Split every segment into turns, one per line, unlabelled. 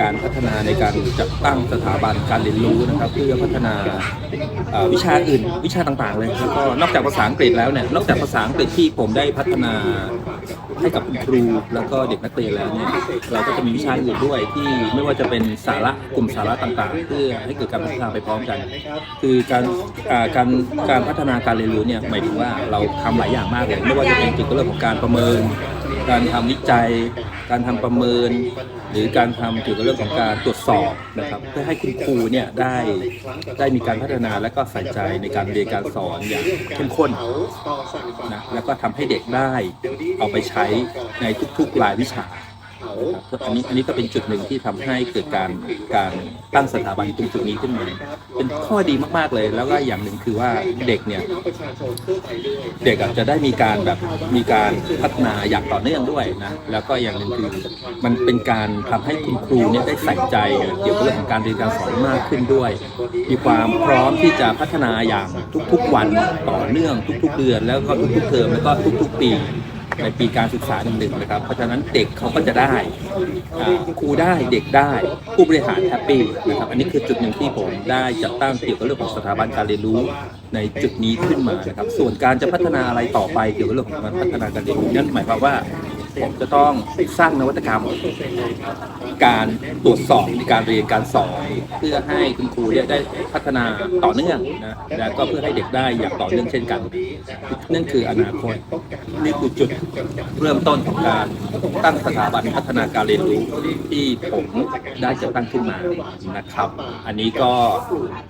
การพัฒนาในการจัดตั้งสถาบันการเรียนรู้นะครับ เพื่อพัฒนาวิชาอื่น วิชาต่างๆ เลยแล้วก็นอกจากภาษาอังกฤษแล้วเนี่ยนอกจากภาษาอังกฤษที่ผมได้พัฒนาให้กับคุณครูแล้วก็เด็กนักเรียนแล้วเนี่ยเราก็จะมีวิชาอื่นด้วยที่ไม่ว่าจะเป็นสาระกลุ่มสาระต่างๆ เพื่อให้เกิดการพัฒนาไปพร้อมกัน คือการการการพัฒนาการเรียนรู้เนี่ยหมายถึงว่าเราทำหลายอย่างมากเลยไม่ว่าจะเป็นเกี่ยวกับเรื่องของการประเมิน การทำวิจัย การทำประเมิน หรือการทำเกี่ยวกับเรื่องของการตรวจสอบนะครับ เพื่อให้คุณครูเนี่ยได้ได้มีการพัฒนาและก็ใส่ใจในการเรียนการสอนอย่างเข้มข้นนะแล้วก็ทำให้เด็กได้เอาไปใช้ในทุกๆรายวิชา นะครับอันนี้อันนี้ก็เป็นจุดหนึ่งที่ทำให้เกิดการการตั้งสถาบันตรงจุดนี้ขึ้นมาเป็นข้อดีมากๆเลย แล้วก็อย่างหนึ่งคือว่าเด็กเนี่ยเด็กอาจจะได้มีการแบบมีการพัฒนาอย่างต่อเนื่องด้วยนะแล้วก็อย่างหนึ่งคือมันเป็นการทำให้คุณครูเนี่ยได้ใส่ใจเกี่ยวกับเรื่องของการเรียนการสอนมากขึ้นด้วย มีความพร้อมที่จะพัฒนาอย่างทุกๆวันต่อเนื่อง ทุก ๆ เดือน แล้วก็ทุกๆเทอมแล้วก็ทุก ๆ ปี ในปีการศึกษาหนึ่งๆนะครับ เพราะฉะนั้นเด็กเขาก็จะได้ครูได้เด็กได้ผู้บริหารแฮปปี้นะครับอันนี้คือจุดหนึ่งที่ผมได้จัดตั้งเกี่ยวกับเรื่องของสถาบันการเรียนรู้ในจุดนี้ขึ้นมานะครับส่วนการจะพัฒนาอะไรต่อไปเกี่ยวกับเรื่องของการพัฒนาการเรียนรู้นั่นหมายความว่า ผมจะต้องสร้างนวัตกรรม การตรวจสอบในการเรียนการสอนเพื่อให้คุณครูเนี่ยได้พัฒนาต่อเนื่องนะแล้วก็เพื่อให้เด็กได้อย่างต่อเนื่องเช่นกัน นั่นคืออนาคตนี่คือจุดเริ่มต้นของการตั้งสถาบันพัฒนาการเรียนรู้ที่ผมได้จะตั้งขึ้นมานะครับ อันนี้ก็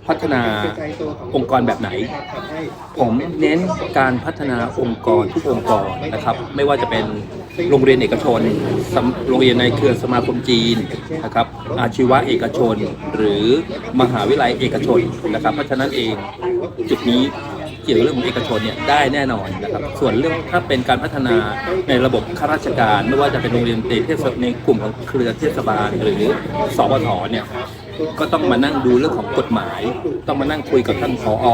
พัฒนาองค์กรแบบไหน ผมเน้นการพัฒนาองค์กรทุกองค์กรนะครับ ไม่ว่าจะเป็น โรงเรียนเอกชนโรงเรียนในเครือสมาคมจีนนะครับอาชีวะเอกชน หรือมหาวิทยาลัยเอกชนนะครับ เพราะฉะนั้นเองจุดนี้เกี่ยวกับเรื่องของเอกชนเนี่ยได้แน่นอนนะครับ ส่วนเรื่องถ้าเป็นการพัฒนาในระบบข้าราชการ ไม่ว่าจะเป็นโรงเรียนเทศในกลุ่มของเครือเทศบาลหรือสปทเนี่ย ก็ต้องมานั่งดูเรื่องของกฎหมาย ต้องมานั่งคุยกับท่านผออ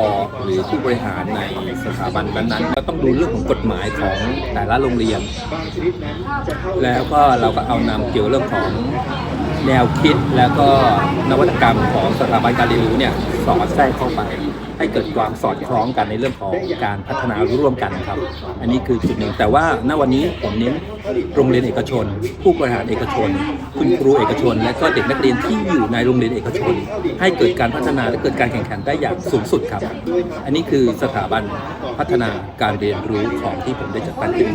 หรือผู้บริหารในสถาบันนั้นๆก็ต้องดูเรื่องของกฎหมายของแต่ละโรงเรียน แล้วก็เราก็เอานำเกี่ยวเรื่องของแนวคิดแล้วก็นวัตกรรมของสถาบันการเรียนรู้เนี่ยสอดแทรกเข้าไป ให้เกิดความสอดคล้องกันในเรื่องของการพัฒนาร่วมกันครับ อันนี้คือจุดหนึ่งแต่ว่าณวันนี้ผมเน้นโรงเรียนเอกชน ผู้บริหารเอกชน คุณครูเอกชน และก็เด็กนักเรียนที่อยู่ในโรงเรียนเอกชน ให้เกิดการพัฒนาและเกิดการแข่งขันได้อย่างสูงสุดครับ อันนี้คือสถาบันพัฒนาการเรียนรู้ของที่ผมได้จัดตั้งขึ้น